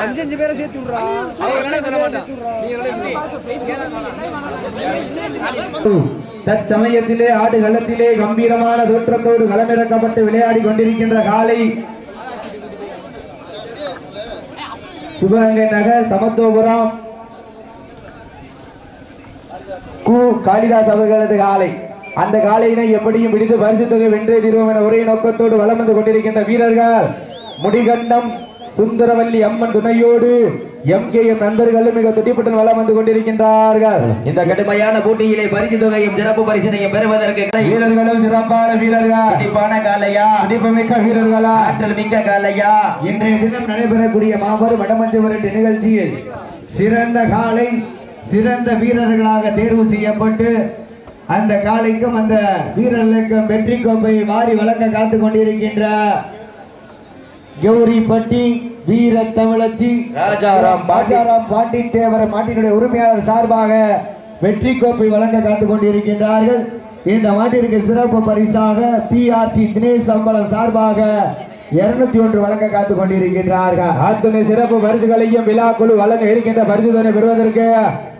அஞ்சு பேரை சேர்த்து தற்சமயத்திலே ஆடு களத்திலே கம்பீரமான தோற்றத்தோடு களமிறக்கப்பட்டு விளையாடி கொண்டிருக்கின்ற காலை சிவகங்கை நகர் சமத்துவபுரம் கு காளிதாஸ் அவர்களது காலை. அந்த காலையினை எப்படியும் பிடித்து பரிசு தொகை வென்றே தீர்வோம் என ஒரே நோக்கத்தோடு வலம் வந்து கொண்டிருக்கின்ற வீரர்கள். முடிகண்டம் சுந்தரவல்லி அம்மன் துணையோடு எம் கே எம் நண்பர்களும் மிக துடிப்புடன் வலம் வந்து கொண்டிருக்கின்றார்கள். இந்த கடுமையான போட்டியிலே பரிசு தொகையும் சிறப்பு பரிசினையும் பெறுவதற்கு வீரர்களும் சிறப்பான வீரர்கள்? கண்டிப்பான காலையா அடிப்புமிக்க வீரர்களா? ஆற்றல் மிக்க காலையா இன்றைய தினம் நடைபெறக்கூடிய மாபெரும் வடமஞ்சு விரட்டு நிகழ்ச்சியில் சிறந்த காலை சிறந்த வீரர்களாக தேர்வு செய்யப்பட்டு அந்த காலைக்கும் அந்த வீரர்களுக்கும் வெற்றி கோப்பையை மாறி வழங்க காத்து கொண்டிருக்கின்ற கௌரிப்பட்டி வீர தமிழச்சி ராஜாராம். ராஜாராம் பாண்டி தேவர மாட்டினுடைய உரிமையாளர் சார்பாக வெற்றி கோப்பை வழங்க காத்து கொண்டிருக்கின்றார்கள் இந்த மாட்டிற்கு சிறப்பு பரிசாக பிஆர்டி தினேஷ் அம்பலம் சார்பாக இருநூத்தி ஒன்று வழங்க காத்து கொண்டிருக்கின்றார்கள். அத்துணை சிறப்பு பரிசுகளையும் விழாக்குழு வழங்க இருக்கின்ற பரிசுதனை பெறுவதற்கு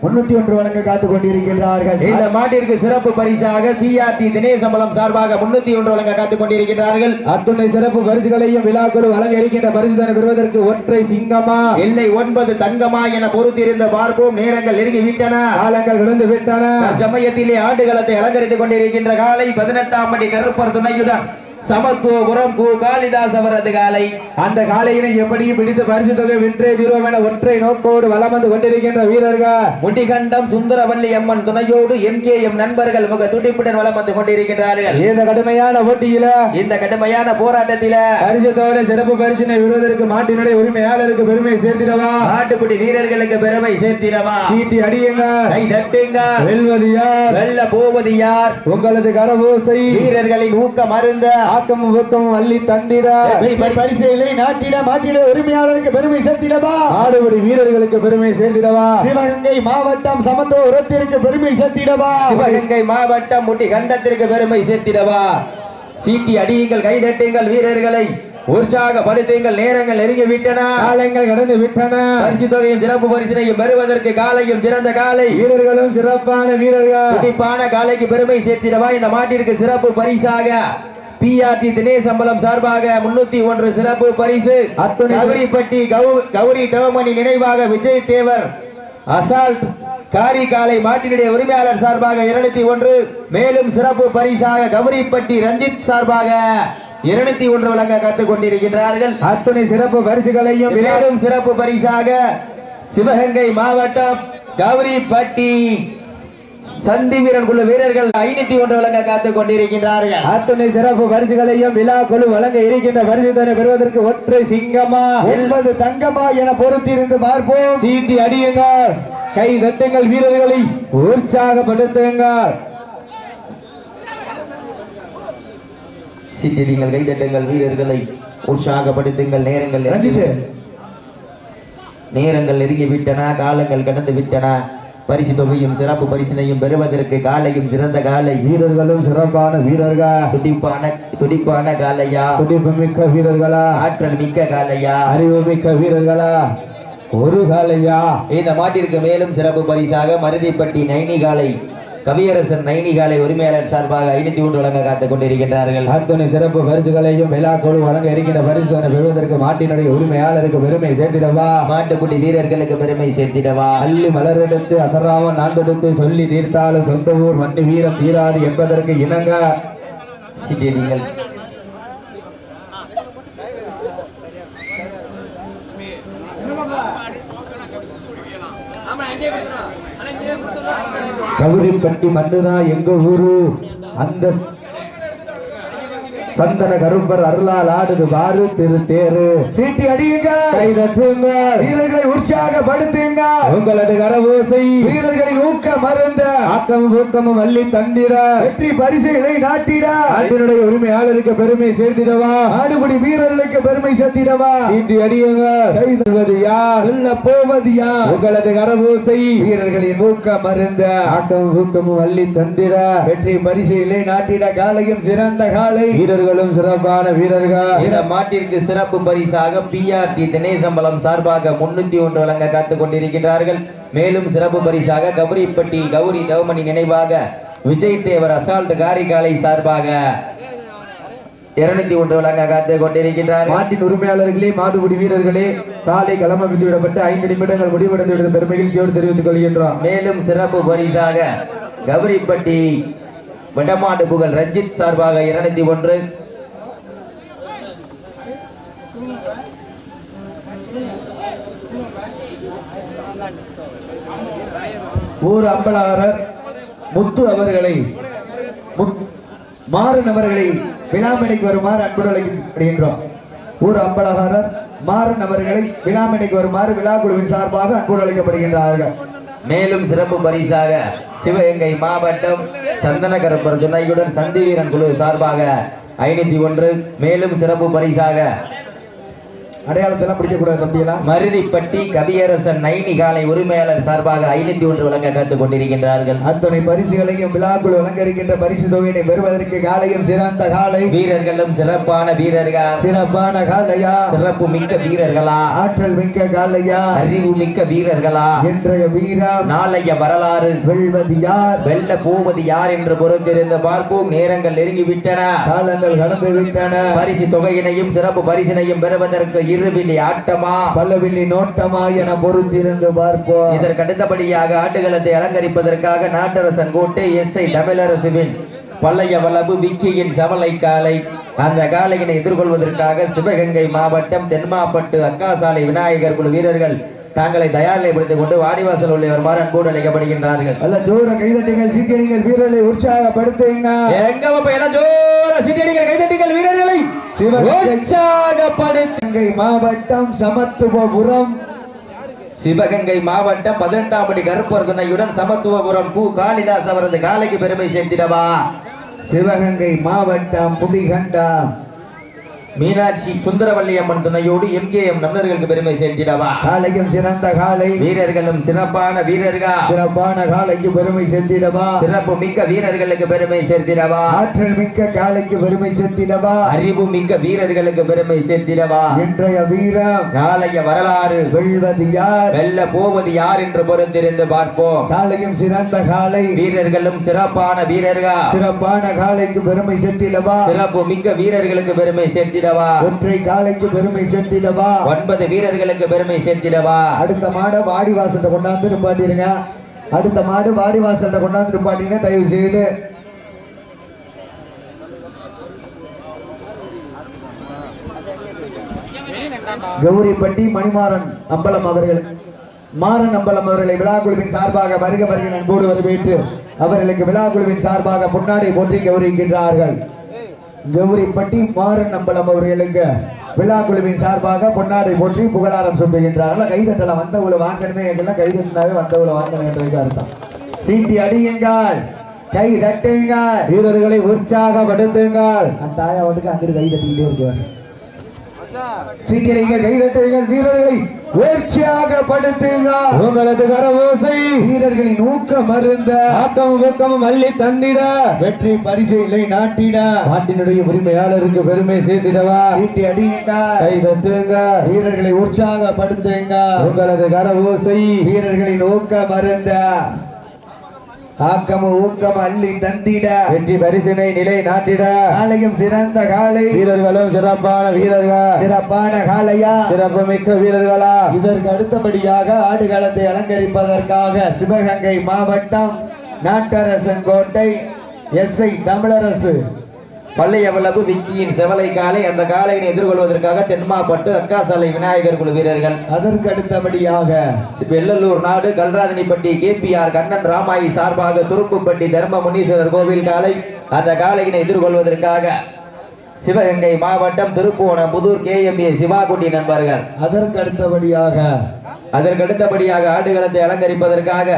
முன்னூத்தி ஒன்று வழங்க காத்து கொண்டிருக்கின்றார்கள். இந்த மாட்டிற்கு சிறப்பு பரிசாக பிஆர்டி தினேசம்பலம் சார்பாக முன்னூத்தி ஒன்று வழங்க காத்துக் கொண்டிருக்கிறார்கள் அத்துணை சிறப்பு பரிசுகளையும் விழாக்குழு வழங்க இருக்கின்ற பரிசுதனை பெறுவதற்கு ஒற்றை சிங்கமா? எல்லை ஒன்பது தங்கமா என பொறுத்திருந்த பார்ப்போம். நேரங்கள் நெருங்கி விட்டன காலங்கள் விழுந்து விட்டன சமயத்திலே ஆடுகளத்தை அலங்கரித்துக் கொண்டிருக்கின்ற காலை பதினெட்டாம் மணி கருப்பர் துணையுடன் சமத்துவபுரம் கு காளிதாஸ் அவரது காலை. அந்த காலையினை எப்படியும் பிடித்து பரிசு தொகை வென்றே தீர்வோம் என ஒற்றை நோக்கோடு வலம் வந்து கொண்டிருக்கின்ற வீரர்கள். முட்டிகண்டம் சுந்தரவல்லி அம்மன் துணையோடு எம் கே எம் நண்பர்கள் முக துடிப்புடன் வலம் வந்து கொண்டிருக்கின்றார்கள். இந்த கடுமையான போட்டியில இந்த கடுமையான போராட்டத்தில பரிசு தொகை சிறப்பு பரிசினை விடுவதற்கு மாட்டினுடைய உரிமையாளருக்கு பெருமை சேர்த்திடவா? நாட்டுப்புடி வீரர்களுக்கு பெருமை சேர்த்திடவா? சீட்டி அடியுங்க. கை தட்டுங்க. வெல்வது யார்? வெல்ல போவது யார்? உங்களது கரபூசை வீரர்களின் ஊக்கம் அருந்த ஆக்கமும் ஊக்கமும் அள்ளி தந்திட பரிசையிலே நாட்டிட மாட்டிட உரிமையாளருக்கு பெருமை சேர்த்திடவா? ஆடுபடி வீரர்களுக்கு பெருமை சேர்த்திடவா? சிவகங்கை மாவட்டம் சமத்துவத்திற்கு பெருமை சேர்த்திடவா? சிவகங்கை மாவட்டம் முட்டி கண்டத்திற்கு பெருமை சேர்த்திடவா? சீட்டி அடியுங்கள் கை தட்டுங்கள் வீரர்களை உற்சாகப்படுத்துங்கள் நேரங்கள் நெருங்கி விட்டன. காலங்கள் கடந்து விட்டன. பரிசு தொகையும் சிறப்பு பரிசினையும் பெறுவதற்கு காலையும் சிறந்த காலை. வீரர்களும் சிறப்பான வீரர்கள். துடிப்பான காலைக்கு பெருமை சேர்த்திடவா? இந்த மாட்டிற்கு சிறப்பு பரிசாக. பிஆர்டி தினேசம்பலம் சார்பாக முன்னூத்தி ஒன்று சிறப்பு பரிசு. கௌரிப்பட்டி கௌரி தவமணி நினைவாக விஜய் தேவர். அசால்ட் காரி காலை மாட்டினுடைய உரிமையாளர் சார்பாக இருநூத்தி ஒன்று. மேலும் சிறப்பு பரிசாக கௌரிப்பட்டி ரஞ்சித் சார்பாக இருநூத்தி ஒன்று வழங்க கத்துக் கொண்டிருக்கின்றார்கள். அத்துணை சிறப்பு பரிசுகளையும் மேலும் சிறப்பு பரிசாக சிவகங்கை மாவட்டம் கௌரிப்பட்டி சந்தி வீரன் குழு வீரர்கள் ஐநூத்தி ஒன்று வழங்க காத்துக் கொண்டிருக்கின்றார்கள். அத்துணை சிறப்பு பரிசுகளையும் விழா குழு வழங்க இருக்கின்ற பரிசுதனை பெறுவதற்கு ஒற்றை சிங்கமா? ஒன்பது தங்கமா என பொறுத்திருந்து பார்ப்போம். சீட்டி அடியுங்கள் கை தட்டுங்கள் வீரர்களை. உற்சாகப்படுத்துங்கள் சீட்டிடுங்கள் கைதட்டுங்கள் வீரர்களை. உற்சாகப்படுத்துங்கள். நேரங்கள். நேரங்கள் நெருங்கி விட்டன. காலங்கள் கடந்து விட்டன. பரிசு தொகையும் சிறப்பு பரிசினையும் பெறுவதற்கு காலையும் சிறந்த காலை. வீரர்களும் சிறப்பான வீரர்கள். துடிப்பான துடிப்பான காலையா? துடிப்பு மிக்க வீரர்களா? ஆற்றல் மிக்க காலையா? அறிவு மிக்க வீரர்களா? ஒரு காலையா? இந்த மாட்டிற்கு மேலும் சிறப்பு பரிசாக மருதிப்பட்டி நைனி காலை. கவியரசன் நைனி காலை உரிமையாளர் சார்பாக ஐநூத்தி ஒன்று வழங்க காத்துக் கொண்டிருக்கின்றார்கள். அத்துணை சிறப்பு பரிசுகளையும் விழாக்குழு வழங்க இருக்கின்ற பரிசுதனை பெறுவதற்கு மாட்டினுடைய உரிமையாளருக்கு பெருமை சேர்த்திடவா? மாட்டுக்குடி வீரர்களுக்கு பெருமை சேர்த்திடவா? அள்ளி மலரெடுத்து அசராம நாண்டெடுத்து சொல்லி தீர்த்தாலும் சொந்த ஊர் மண்ணு வீரம் தீராது என்பதற்கு இணங்க. சீட்டிடுங்கள் கவுரிப்பட்டி மண்ணுதான் எங்க ஊரு? அந்த சந்தன கருப்பர் அருளால் ஆடுது பாரு திரு தேரு சீட்டி அடியுங்கள். கைதட்டுங்கள் வீரர்களை உற்சாகப்படுத்துங்கள். உங்களது கரவோசை. வீரர்களின் ஊக்க மருந்த. ஆக்கமும் ஊக்கமும் அள்ளி தந்திட. வெற்றி பரிசுகளை நாட்டிட. நாட்டினுடைய உரிமையாளருக்கு பெருமை சேர்த்திடவா? ஆடுபடி வீரர்களுக்கு பெருமை சேர்த்திடவா? சீட்டி அடியுங்கள். கைதட்டுவது யார்? வெல்ல போவது யார்? உங்களது கரவோசை. வீரர்களின் ஊக்க மருந்த. ஆக்கமும் ஊக்கமும் அள்ளி தந்திட. வெற்றி பரிசுகளை நாட்டிட. காலையும் சிறந்த காலை. வீரர்களும் சிறப்பான வீரர்கள். இந்த மாட்டிற்கு சிறப்பு பரிசாக பிஆர்டி தினேசம்பலம் சார்பாக முன்னூத்தி ஒன்று வழங்க காத்துக் கொண்டிருக்கின்றார்கள். மேலும் சிறப்பு பரிசாக கபரிப்பட்டி கௌரி தவமணி நினைவாக விஜய் தேவர் அசால்ட் காரிகாலை சார்பாக இருநூத்தி ஒன்று வழங்க காத்துக் கொண்டிருக்கின்றார்கள். மாட்டின் உரிமையாளர்களே மாடுபிடி வீரர்களே காலை களம விட்டு விடப்பட்டு ஐந்து நிமிடங்கள் முடிவடைந்து விடுத்த பெருமகிழ்ச்சியோடு தெரிவித்துக் கொள்கின்றோம். மேலும் சிறப்பு பரிசாக கௌரிப்பட்டி வடமாடு புகழ் ரஞ்சித் சார்பாக இருநூத்தி ஒன்று ஊர் அம்பலாரர் முத்து அவர்களை முத்- மாறன் அவர்களை விழாமடைக்கு வருமாறு அன்புடன் அழைக்கப்படுகின்றோம். ஊர் அம்பலகாரர் மாறன் அவர்களை விழாமடைக்கு வருமாறு விழா குழுவின் சார்பாக அன்புடன் அழைக்கப்படுகின்றார்கள். மேலும் சிறப்பு பரிசாக சிவகங்கை மாவட்டம் சந்தனகரப்பர் துணையுடன் சந்தி வீரன் குழு சார்பாக ஐநூத்தி ஒன்று. மேலும் சிறப்பு பரிசாக அடையாளத்தெல்லாம் பிடிக்கக்கூடாது தம்பியெல்லாம். மருதிப்பட்டி கவியரசன் நைனி காலை உரிமையாளர் சார்பாக ஐநூத்தி ஒன்று வழங்க காத்துக் கொண்டிருக்கின்றார்கள். அத்தனை பரிசுகளையும் விழாக்குழு அலங்கரிக்கின்ற பரிசு தொகையினை பெறுவதற்கு காலையும் சிறந்த காலை. வீரர்களும் சிறப்பான வீரர்கள்? சிறப்பான காலையா? சிறப்பு மிக்க வீரர்களா? ஆற்றல் மிக்க காலையா? அறிவு மிக்க வீரர்களா? இன்றைய வீரம் நாளைய வரலாறு. வெல்வது யார்? வெல்ல போவது யார் என்று பொறுத்திருந்து பார்ப்போம். நேரங்கள் நெருங்கிவிட்டன. காலங்கள் கடந்து விட்டன. பரிசு தொகையினையும் சிறப்பு பரிசினையும் பெறுவதற்கு இருவிழி ஆட்டமா? பல்லவில்லி நோட்டமா என பொறுத்திருந்து பார்ப்போம். இதற்கு அடுத்தபடியாக ஆட்டுகளத்தை அலங்கரிப்பதற்காக நாட்டரசன் கோட்டை எஸ் ஐ தமிழரசுவின் பள்ளைய வளவு விக்கியின் சமலை காலை அந்த காலையினை எதிர்கொள்வதற்காக சிவகங்கை மாவட்டம் தென்மாப்பட்டு அக்காசாலை விநாயகர் குழு வீரர்கள் தாங்களை தயார்நிலைப்படுத்திக் கொண்டு வாடிவாசல் உள்ள வருமாறு அன்போடு அழைக்கப்படுகின்றார்கள். அல்ல ஜோர கைதட்டுங்கள் சீக்கிரங்கள் வீரர்களை உற்சாகப்படுத்துங்க எங்க ஜோர வீரர்களை சிவகங்கை மாவட்டம் சமத்துவபுரம் சிவகங்கை மாவட்டம் பதினெட்டாம் படி கருப்பர் துணையுடன் சமத்துவபுரம் கு காளிதாஸ் அவரது காலைக்கு பெருமை சேர்த்திடவா? சிவகங்கை மாவட்டம் புலிகண்டம். மீனாட்சி சுந்தரவல்லி அம்மன் துணையோடு எம்கேஎம் நம்னர்களுக்கு பெருமை சேர்த்திடவா? காலையும் சிறந்த காலை. வீரர்களும் சிறப்பான வீரர்கள்? சிறப்பான காலைக்கு பெருமை சேர்த்திடவா? சிறப்பு மிக்க வீரர்களுக்கு பெருமை சேர்த்திடவா? ஆற்றல் மிக்க காலைக்கு பெருமை சேர்த்திடவா? அறிவு மிக்க வீரர்களுக்கு பெருமை சேர்த்திடவா? இன்றைய வீரம். நாளைய வரலாறு. வெல்வது யார்? வெல்ல போவது யார் என்று பொறுத்திருந்து பார்ப்போம். காலையும் சிறந்த காலை. வீரர்களும் சிறப்பான வீரர்கள்? சிறப்பான காலைக்கு பெருமை சேர்த்திடவா? சிறப்பு மிக்க வீரர்களுக்கு பெருமை சேர்த்திடவா. ஒற்றை காலைக்கு பெருமை சேர்த்திடவா. ஒன்பது வீரர்களுக்கு பெருமை சேர்த்திடவா. அடுத்த மாடை வாடி வாசல்ல கொண்டாந்து நிப்பாட்டிருங்க. அடுத்த மாடு வாடி வாசல்ல கொண்டாந்து நிப்பாட்டிங்க தயவு செய்து கௌரிப்பட்டி மணிமாறன் அம்பலம் அவர்கள். மாறன் அம்பலம் அவர்களை விழா குழுவின் சார்பாக வருக வருகிற அன்போடு வரவேற்று அவர்களுக்கு விழா குழுவின் சார்பாக பொன்னாடை போற்றி கௌரவிக்கின்றார்கள். கௌரிப்பட்டி மாறன் அம்பலம் அவர்களுக்கு விழா குழுவின் சார்பாக பொன்னாடை போற்றி புகழாரம் சொல்லுகின்றார்கள் கைதட்டலாம் வந்தவளை வாங்கணுமே எங்கெல்லாம் கைதட்டினாவே வந்தவளை வாங்கணுன்றதுக்கு அர்த்தம். சீட்டி அடியுங்கள். கை தட்டுங்கள். வீரர்களை உற்சாகப்படுத்துங்கள். அந்த தாயா வந்துட்டு அங்கிட்டு கை தட்டிக்கிட்டே இருக்குவார் சீக்கிரங்க கை தட்டுங்கள் வீரர்களை உற்சாகப்படுத்துங்கள் உங்களது கரவோசை. வீரர்களின் ஊக்க மருந்த ஆக்கமும் ஊக்கமும் அள்ளி தந்திட. வெற்றி பரிசுகளை நாட்டிட. நாட்டினுடைய உரிமையாளருக்கு பெருமை சேர்த்திடவா. சீட்டி அடியுங்க. கை தட்டுங்க. வீரர்களை உற்சாகப்படுத்துங்க. உங்களது கரவோசை. வீரர்களின் ஊக்க மருந்த ஆக்கமும் ஊக்கம் அள்ளி தந்திட. வெற்றி பரிசினை நிலை நாட்டிட. காலையும் சிறந்த காலை வீரர்களும் சிறப்பான வீரர்கள். சிறப்பான காலையா சிறப்பு மிக்க வீரர்களா. இதற்கு அடுத்தபடியாக ஆடுகளத்தை அலங்கரிப்பதற்காக சிவகங்கை மாவட்டம் நாட்டரசன் கோட்டை எஸ்ஐ தமிழரசு. பள்ளையவளவு விக்கியின் செவலை காலை அந்த காலையினை எதிர்கொள்வதற்காக தென்மாப்பட்டு அக்காசாலை விநாயகர் குழு வீரர்கள். அதற்கு அடுத்தபடியாக வெள்ளலூர் நாடு கல்ராதனிப்பட்டி கேபிஆர் கண்ணன் ராமாயி சார்பாக துருப்புப்பட்டி தர்ம முனீஸ்வரர் கோவில் காலை அந்த காலையினை எதிர்கொள்வதற்காக சிவகங்கை மாவட்டம் திருப்புவனம் புதூர் கேஎம்ஏ சிவாகுட்டி நண்பர்கள். அதற்கு அடுத்தபடியாக அதற்கு அடுத்தபடியாக ஆடுகளத்தை அலங்கரிப்பதற்காக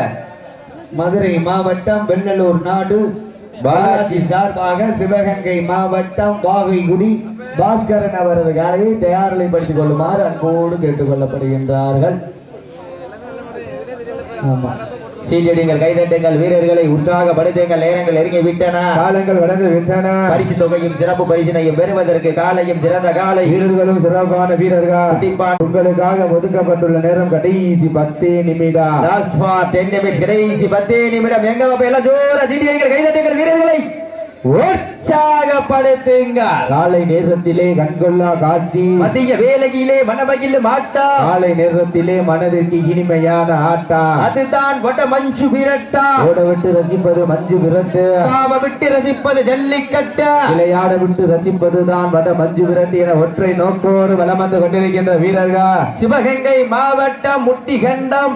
மதுரை மாவட்டம் வெள்ளலூர் நாடு பாலாஜி சார்பாக சிவகங்கை மாவட்டம் வாகைக்குடி பாஸ்கரன் அவரது காலையை தயார்நிலைப்படுத்திக் கொள்ளுமாறு அன்போடு கேட்டுக்கொள்ளப்படுகின்றார்கள் ஆமா. சீட்டடிங்கள் கைதட்டுங்கள் வீரர்களை உற்சாகப்படுத்துங்கள் நேரங்கள் நெருங்கி விட்டன. காலங்கள் கடந்து விட்டன. பரிசு தொகையும் சிறப்பு பரிசினையும் பெறுவதற்கு காலையும் சிறந்த காலை. வீரர்களும் சிறப்பான வீரர்கள். உங்களுக்காக ஒதுக்கப்பட்டுள்ள நேரம் கடைசி பத்தே நிமிடம். லாஸ்ட் ஃபார் டென் நிமிட்ஸ் கடைசி பத்தே நிமிடம். எங்க பாப்பா எல்லாம் ஜோர சீட்டியடிங்கள் கைதட்டுங்கள் வீரர்களை உற்சாகப்படுத்துங்கள் காலை நேரத்திலே கண்கொள்ளா காட்சி. மதிய வேலையிலே மனமகிழ் மாட்டா. காலை நேரத்திலே மனதிற்கு இனிமையான ஆட்டம் அதுதான் வட மஞ்சு விரட்டா. ஓட விட்டு ரசிப்பது மஞ்சு விரட்டு. தாவ விட்டு ரசிப்பது ஜல்லிக்கட்டா. விளையாட விட்டு ரசிப்பதுதான் வட மஞ்சு விரட்டு என ஒற்றை நோக்கோடு வலம் வந்து கொண்டிருக்கின்ற வீரர்கள். சிவகங்கை மாவட்டம் முட்டிகண்டம்.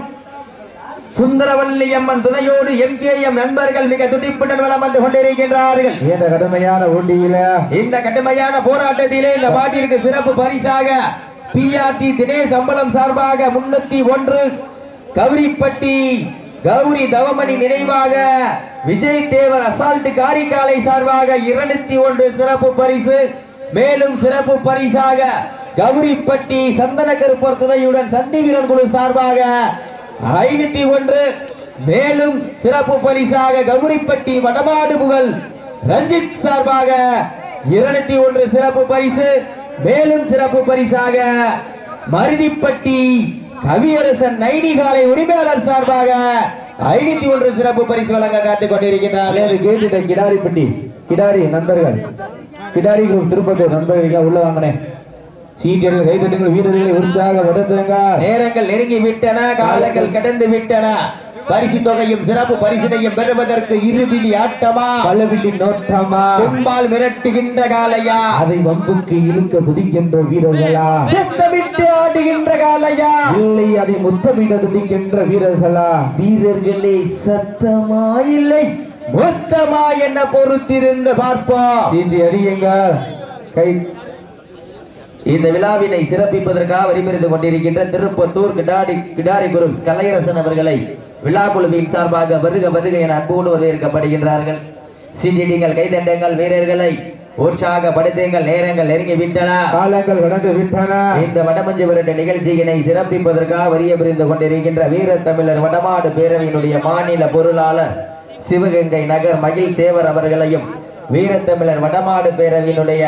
சுந்தரவல்லி அம்மன் துணையோடு எம்கேஎம் நண்பர்கள் மிக துடிப்புடன் வலம் வந்து கொண்டிருக்கின்றார்கள். இந்த கடுமையான ஊட்டியில இந்த கடுமையான போராட்டத்திலே இந்த பாட்டிற்கு சிறப்பு பரிசாக பிஆர்டி தினேஷ் அம்பலம் சார்பாக முன்னூத்தி ஒன்று கௌரிப்பட்டி கௌரி தவமணி நினைவாக விஜய் தேவர் அசால்ட் காரிக்காலை சார்பாக இருநூத்தி ஒன்று சிறப்பு பரிசு மேலும் சிறப்பு பரிசாக கௌரிப்பட்டி சந்தன கருப்பர் துணையுடன் சந்தி வீரன் குழு சார்பாக ஐநூத்தி ஒன்று. மேலும் சிறப்பு பரிசாக கௌரிப்பட்டி வடமாடு புகழ் ரஞ்சித் சார்பாக இருநூத்தி ஒன்று சிறப்பு பரிசு. மேலும் சிறப்பு பரிசாக மருதிப்பட்டி கவியரசன் நைனிகாலை உரிமையாளர் சார்பாக ஐநூத்தி ஒன்று சிறப்பு பரிசு வழங்க காத்துக் கொண்டிருக்கிறார் ஏழு கேட்டு கிடாரிப்பட்டி கிடாரி நண்பர்கள். கிடாரி குரூப் திருப்பத்தூர் நண்பர்கள் உள்ள வாங்கினேன் சீட்டியர்கள் கைதட்டுங்கள் வீரர்களை உற்சாகப்படுத்துங்க நேரங்கள் நெருங்கி விட்டன காலங்கள் கடந்து விட்டன. பரிசு தொகையும் சிறப்பு பரிசினையும் பெறுவதற்கு இருபிலி ஆட்டமா? பல்லவில்லி நோட்டமா? கும்பால் மிரட்டுகின்ற காலையா அதை வம்புக்கு இழுக்க துடிக்கின்ற வீரர்களா? செத்தமிட்டு ஆடுகின்ற காலையா இல்லை அதை முத்தமிட துடிக்கின்ற வீரர்களா? வீரர்களே சத்தமா இல்லை. மொத்தமா என்ன பொறுத்திருந்து பார்ப்போம். சீட்டி அடியுங்க கை இந்த விழாவினை சிறப்பிப்பதற்காக வரிமறிந்து கொண்டிருக்கின்ற திருப்பத்தூர் கிடாரி கிடாரி குரு கலையரசன் அவர்களை விழா குழுவின் சார்பாக வருக வருக என அன்போடு வரவேற்கப்படுகின்றார்கள். சீட்டிடிங்கள் கைதண்டங்கள் வீரர்களை. உற்சாகப்படுத்துங்கள் நேரங்கள் நெருங்கி விட்டன காலங்கள் கடந்து விட்டன. இந்த வடமஞ்சு விரட்டு நிகழ்ச்சியினை சிறப்பிப்பதற்காக வரிய புரிந்து கொண்டிருக்கின்ற வீர தமிழர் வடமாடு பேரவையினுடைய மாநில பொருளாளர் சிவகங்கை நகர் மகிழ் தேவர் அவர்களையும் வீரத்தமிழர் வடமாடு பேரவையினுடைய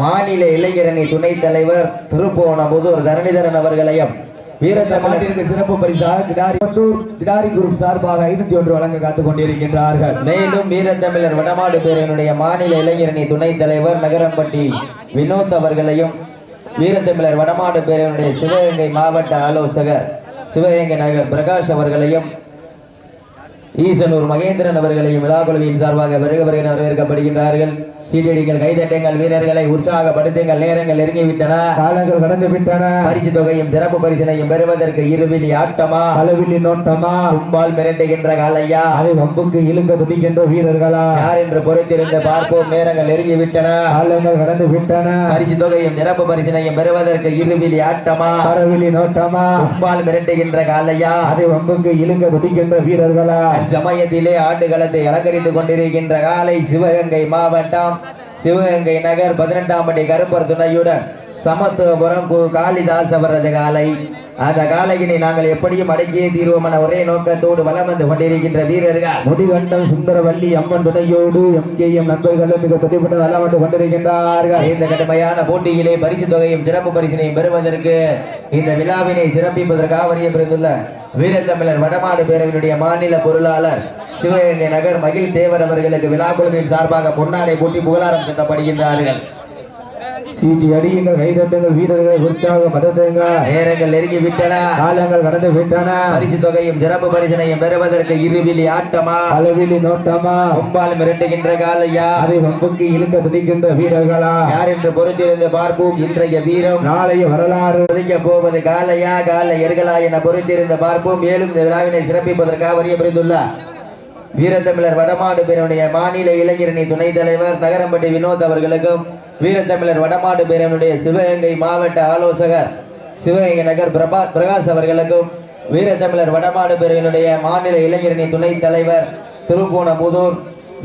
மாநில இளைஞரணி துணைத் தலைவர் திருப்போணமுதூர் தரணிதரன் அவர்களையும் வீரத்தமிழர் மாட்டிற்கு சிறப்பு பரிசாக கிடாரி கிடாரி குரூப் சார்பாக ஐநூத்தி ஒன்று வழங்க காத்துக் கொண்டிருக்கின்றார்கள். மேலும் வீரத்தமிழர் வடமாடு பேரவையினுடைய மாநில இளைஞரணி துணைத் தலைவர் நகரம்பட்டி வினோத் அவர்களையும் வீரத்தமிழர் வடமாடு பேரவையினுடைய சிவகங்கை மாவட்ட ஆலோசகர் சிவகங்கை நகர் பிரகாஷ் அவர்களையும் ஈசனூர் மகேந்திரன் அவர்களையும் விழாக்குழுவின் சார்பாக வருக வருக வரவேற்கப்படுகின்றார்கள். சீட்டடிகள் கைதட்டுங்கள் வீரர்களை உற்சாகப்படுத்துங்கள். நேரங்கள் நெருங்கிவிட்டன. காலங்கள் கடந்து விட்டன பரிசு தொகையும் சிறப்பு பரிசினையும் பெறுவதற்கு இருவிழி ஆட்டமா? அளவில்லி நோட்டமா? கும்பால் மிரட்டுகின்ற காலையா அதை வம்புக்கு இழுக்க துடிக்கின்ற வீரர்களா? யார் என்று பொறுத்திருந்து பார்ப்போம். நேரங்கள் நெருங்கிவிட்டன. காலங்கள் கடந்து விட்டன பரிசு தொகையும் சிறப்பு பரிசினையும் பெறுவதற்கு இருவிழி ஆட்டமா? பரவிலி நோட்டமா? கும்பால் மிரட்டுகின்ற காலையா அதை வம்புக்கு இழுக்க துடிக்கின்ற வீரர்களா? சமயத்திலே ஆட்டுகளத்தை அலங்கரித்துக் கொண்டிருக்கின்ற காலை சிவகங்கை மாவட்டம் சிவகங்கை நகர் பதினெட்டாம் படி கரும்பர் துணையுடன் சமத்துவபுரம் கு காளிதாஸ் அவரது காலை. அந்த காலையினை நாங்கள் எப்படியும் அடக்கியே தீர்வோம் என ஒரே நோக்கத்தோடு வலம் வந்து கொண்டிருக்கின்ற வீரர்கள். முடிகண்டம் சுந்தரவல்லி அம்மன் துணையோடு எம்கேஎம் நண்பர்களும் மிக துடிப்பட்டு வளம் வந்து கொண்டிருக்கின்றார்கள். இந்த கடுமையான போட்டியிலே பரிசு தொகையும் சிறப்பு பரிசினையும் பெறுவதற்கு இந்த விழாவினை சிறப்பிப்பதற்காக வரிய பிறந்துள்ள வீரத்தமிழர் வடமாடு பேரவையினுடைய மாநில பொருளாளர் சிவகங்கை நகர் மகிழ் தேவர் அவர்களுக்கு விழா குழுவின் சார்பாக பொன்னாடை போட்டி புகழாரம் செல்லப்படுகின்றார்கள் சீட்டி அடியுங்கள் கைதட்டுங்கள் வீரர்களை உற்சாகப்படுத்துங்க நேரங்கள் நெருங்கி விட்டன. காலங்கள் கடந்து விட்டன. பரிசு தொகையும் சிறப்பு பரிசினையும் பெறுவதற்கு இருவிழி ஆட்டமா? அளவிலி நோட்டமா? கும்பால் மிரட்டுகின்ற காலையா? அதை வம்புக்கு இழுக்க துடிக்கின்ற வீரர்களா? யார் என்று பொறுத்திருந்து பார்ப்போம் இன்றைய வீரம். நாளைய வரலாறு. ஒதுங்க போவது காலையா காலை எர்களா என பொறுத்திருந்து பார்ப்போம். மேலும் இந்த விழாவினை சிறப்பிப்பதற்காக வரிய புரிந்துள்ள வீரத்தமிழர் வடமாடு பேரவனுடைய மாநில இளைஞரணி துணைத் தலைவர் நகரம்பட்டி வினோத் அவர்களுக்கும் வீரத்தமிழர் வடமாடு பேரவனுடைய சிவகங்கை மாவட்ட ஆலோசகர் சிவகங்கை நகர் பிரபா பிரகாஷ் அவர்களுக்கும் வீரத்தமிழர் வடமாடு பேரவனுடைய மாநில இளைஞரணி துணைத் தலைவர் திருப்பூணபுதூர்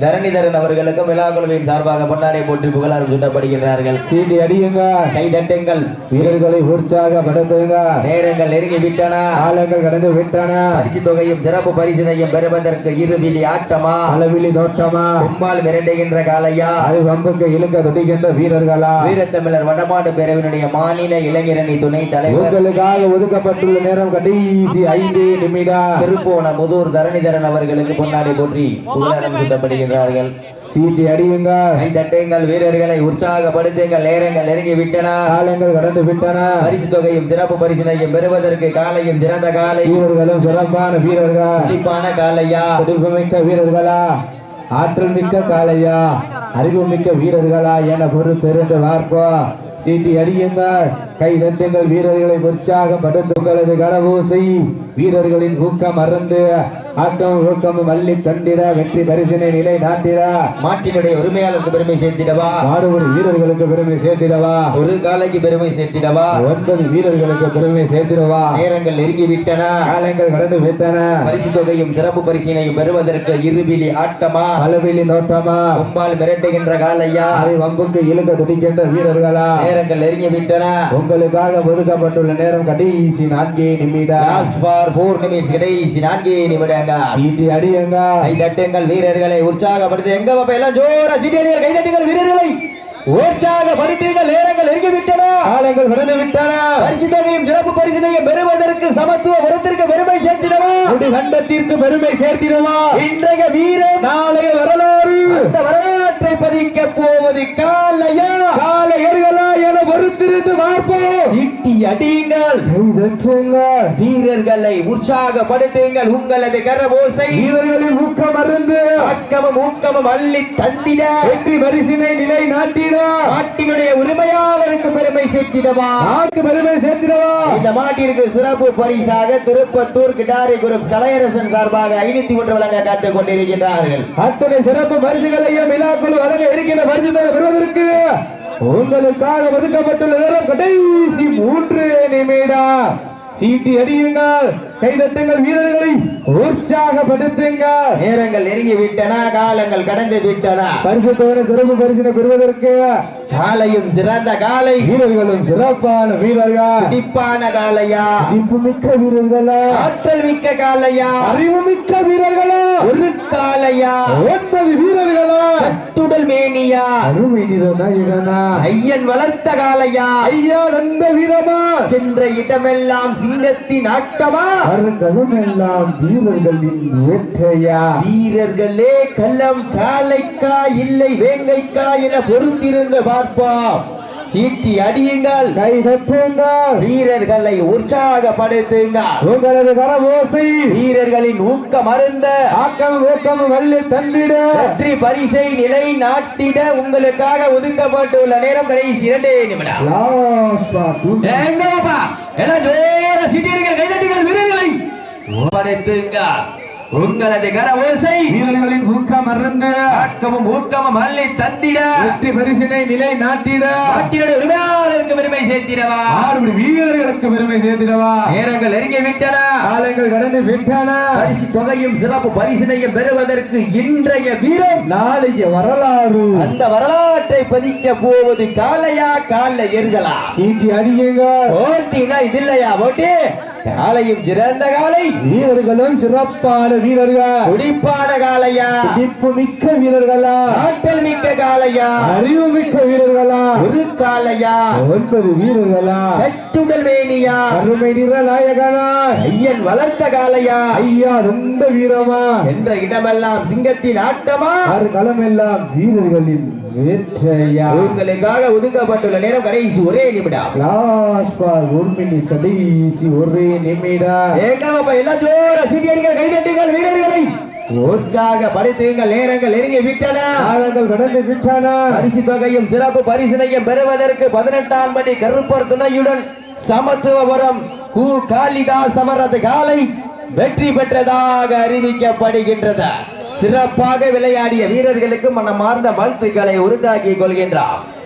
தரணிதரன் அவர்களுக்கும் விழாக்குழுவின் சார்பாக பொன்னாடை போற்றி புகழாரம் சூட்டப்படுகின்றார்கள். சீட்டி அடியுங்க. கை தட்டுங்கள். வீரர்களை உற்சாகப்படுத்துங்க நேரங்கள் நெருங்கி விட்டன. காலங்கள் கடந்து விட்டன. பரிசு தொகையும் சிறப்பு பரிசினையும் பெறுவதற்கு இருவிழி ஆட்டமா? அளவிலி நோட்டமா கும்பால் மிரண்டுகின்ற காலையா அது வம்புக்கு இழுக்க துடிக்கின்ற வீரர்களா? வீரத்தமிழர் வடமாடு பேரவினுடைய மாநில இளைஞரணி துணை தலைவர். உங்களுக்காக ஒதுக்கப்பட்டுள்ள நேரம் கடைசி ஐந்து நிமிடம். திருப்போண முதூர் தரணிதரன் அவர்களுக்கு பொன்னாடை போற்றி புகழாரம் சூட்டப்படுகின்றார்கள் சீட்டி அடியுங்க கை தட்டுங்கள் வீரர்களை உற்சாகப்படுத்துங்கள். நேரங்கள் நெருங்கி விட்டன காலங்கள் கடந்து விட்டன பரிசு தொகையும் சிறப்பு பரிசினையும் பெறுவதற்கு காலையும் சிறந்த காலை. வீரர்களும் சிறப்பான வீரர்கள்? துடிப்பான காலையா? துடிப்பு மிக்க வீரர்களா? ஆற்றல் மிக்க காளையா அறிவு மிக்க வீரர்களா என பொறுத்திருந்து பார்ப்போம். சீட்டி அடியுங்க கை தட்டுங்கள் வீரர்களை உற்சாகப்படுத்த உங்களது கடவோசை வீரர்களின் ஊக்கம் மறந்து ஆக்கம் ஊக்கம் மல்லி கண்டிட வெற்றி பரிசினை நிலை நாட்டிட. மாட்டினுடைய உரிமையாளருக்கு பெருமை சேர்த்திடவா? மாடுபடி வீரர்களுக்கு பெருமை சேர்த்திடவா? ஒரு காலைக்கு பெருமை சேர்த்திடவா? ஒன்பது வீரர்களுக்கு பெருமை சேர்த்திடவா? நேரங்கள் நெருங்கி விட்டன காலங்கள் கடந்து விட்டன. பரிசு தொகையும் சிறப்பு பரிசினையும் பெறுவதற்கு இருவிழி ஆட்டமா? அளவிலி நோட்டமா கும்பால் மிரட்டுகின்ற காலையா அதை வம்புக்கு இழுக்க துடிக்கின்ற வீரர்களா? நேரங்கள் நெருங்கி விட்டன உங்களுக்காக ஒதுக்கப்பட்டுள்ள நேரம் கடைசி நான்கே நிமிடம். லாஸ்ட் ஃபார் ஃபோர் நிமிட்ஸ் கடைசி நான்கு நிமிடங்கள். சீட்டி அடியுங்க. கை தட்டுங்கள் வீரர்களை உற்சாகப்படுத்து. எங்க பாப்பா எல்லாம் ஜோரா சீட்டி அடிங்கள் கை தட்டுங்கள் வீரர்களை நேரங்கள் நெருங்கி விட்டன காலங்கள் விட்டன தொகையும் சிறப்பு பரிசினையும் பெறுவதற்கு சமத்துவ வரத்திற்கு பெருமை சேர்த்திடவா? கண்டத்திற்கு பெருமை சேர்த்திடவா? இன்றைய வீரம் நாளைய வரலாறு. அந்த வரலாற்றை பதிக்க போவது காலையா? காலையர்களா பொறுத்திருந்து பார்ப்போம். சீட்டி அடியுங்கள். வீரர்களை உற்சாகப்படுத்துங்கள். உங்களது கரபோசை. வீரர்களின் ஊக்கம் அருந்து ஆக்கமும் ஊக்கமும் அள்ளி தந்திட. வெற்றி பரிசினை நிலை நாட்டிட நாட்டினுடைய உரிமையாளருக்கு பெருமை சேர்த்திடவா. நாட்டு பெருமை சேர்த்திடவா. இந்த மாட்டிற்கு சிறப்பு பரிசாக திருப்பத்தூர் கிடாரி குரூப் கலையரசன் சார்பாக ஐநூத்தி ஒன்று வழங்க காத்துக் கொண்டிருக்கின்றார்கள். அத்தனை சிறப்பு பரிசுகளையும் விழாக்குழு வழங்க இருக்கின்ற பரிசுகளை பெறுவதற்கு உங்களுக்காக ஒதுக்கப்பட்டுள்ள நேரம் கடைசி மூன்று நிமிடம். சீட்டி அடியுங்கள். கைதட்டுங்கள் வீரர்களை உற்சாகப்படுத்துங்கள். நேரங்கள் நெருங்கி விட்டன காலங்கள் கடந்து விட்டன பரிசு தொகை சிறப்பு பரிசினை பெறுவதற்கு காலையும் சிறந்த காலை. வீரர்களும் சிறப்பான வீரர்கள். துடிப்பான காலையா? மதிப்பு மிக்க வீரர்களா? ஆற்றல் மிக்க காலையா? அறிவு மிக்க வீரர்களா? ஒரு காலையா? ஒன்பது வீரர்களா? கட்டுடல் மேனியா? அருமை வீரனா இடனா ஐயன் வளர்த்த காலையா? ஐயா நந்த வீரமா? சென்ற இடமெல்லாம் சிங்கத்தின் ஆட்டமா? வருடலும் எல்லாம் வீரர்களின் வேட்டையா? வீரர்களே கள்ளம் காலைக்கா இல்லை வேங்கைக்கா என பொறுத்திருந்து பார்ப்போம். சீட்டி அடியுங்கள். கை தட்டுங்கள். வீரர்களை உற்சாகப்படுத்துங்கள். உங்களது கரவோசை. வீரர்களின் ஊக்கம் அருந்த. ஆக்கம் ஊக்கம் வள்ளி தந்திட. வெற்றி பரிசை நிலை நாட்டிட. உங்களுக்காக ஒதுக்கப்பட்டுள்ள நேரம் கடைசி இரண்டே நிமிடம். எல்லாம் ஜோர சீட்டி கைதட்டுங்கள் வீரர்களை. படைத்துங்க உங்களது கர ஓசை வீரர்களின் ஊக்கம் மறந்து ஆக்கமும் ஊக்கமும் அள்ளி தந்திட. வெற்றி பரிசினை நிலை நாட்டிட. நாட்டினுடைய உரிமையாளருக்கு பெருமை சேர்த்திடவா? ஆறுபடி வீரர்களுக்கு பெருமை சேர்த்திடவா? நேரங்கள் நெருங்கி விட்டன. காலங்கள் கடந்து விட்டன. பரிசு தொகையும் சிறப்பு பரிசினையும் பெறுவதற்கு இன்றைய வீரம். நாளைக்கு வரலாறு. அந்த வரலாற்றை பதிக்க போவது காலையா கால எருகளா சீட்டி அடியுங்க. ஓட்டினா இது இல்லையா ஓட்டி காலையும் சிறந்த காலை. வீரர்களும் சிறப்பான வீரர்கள். துடிப்பான காலையா. துடிப்பு மிக்க வீரர்களா. ஆற்றல் மிக்க காலையா. அறிவு மிக்க வீரர்களா. ஒரு காலையா. ஒன்பது வீரர்களா. கட்டுடல் வேணியா அருமை நிறநாயகனா ஐயன் வளர்த்த காலையா. ஐயா ரொம்ப வீரமா. என்ற இடமெல்லாம் சிங்கத்தின் ஆட்டமா. ஆறு களமெல்லாம் வீரர்களின் உங்களுக்காக ஒதுக்கப்பட்டுள்ள நேரம் கடைசி ஒரே நிமிடம். லாஸ்ட் பார் ஒரு மினி கடைசி ஒரே நிமிடம். ஏகாப்பா எல்லாம் ஜோர சீட்டி அடிக்கிற கைதட்டுங்கள் வீரர்களை. நேரங்கள் நெருங்கி விட்டன. காலங்கள் கடந்து விட்டன. பரிசு தொகையும் சிறப்பு பரிசினையும் பெறுவதற்கு பதினெட்டாம் படி கருப்பர் துணையுடன் சமத்துவபுரம் கு. காளிதாஸ் காலை வெற்றி பெற்றதாக அறிவிக்கப்படுகின்றது. சிறப்பாக விளையாடிய வீரர்களுக்கு மனமார்ந்த வாழ்த்துக்களை உருத்தாக்கிக் கொள்கின்றார்.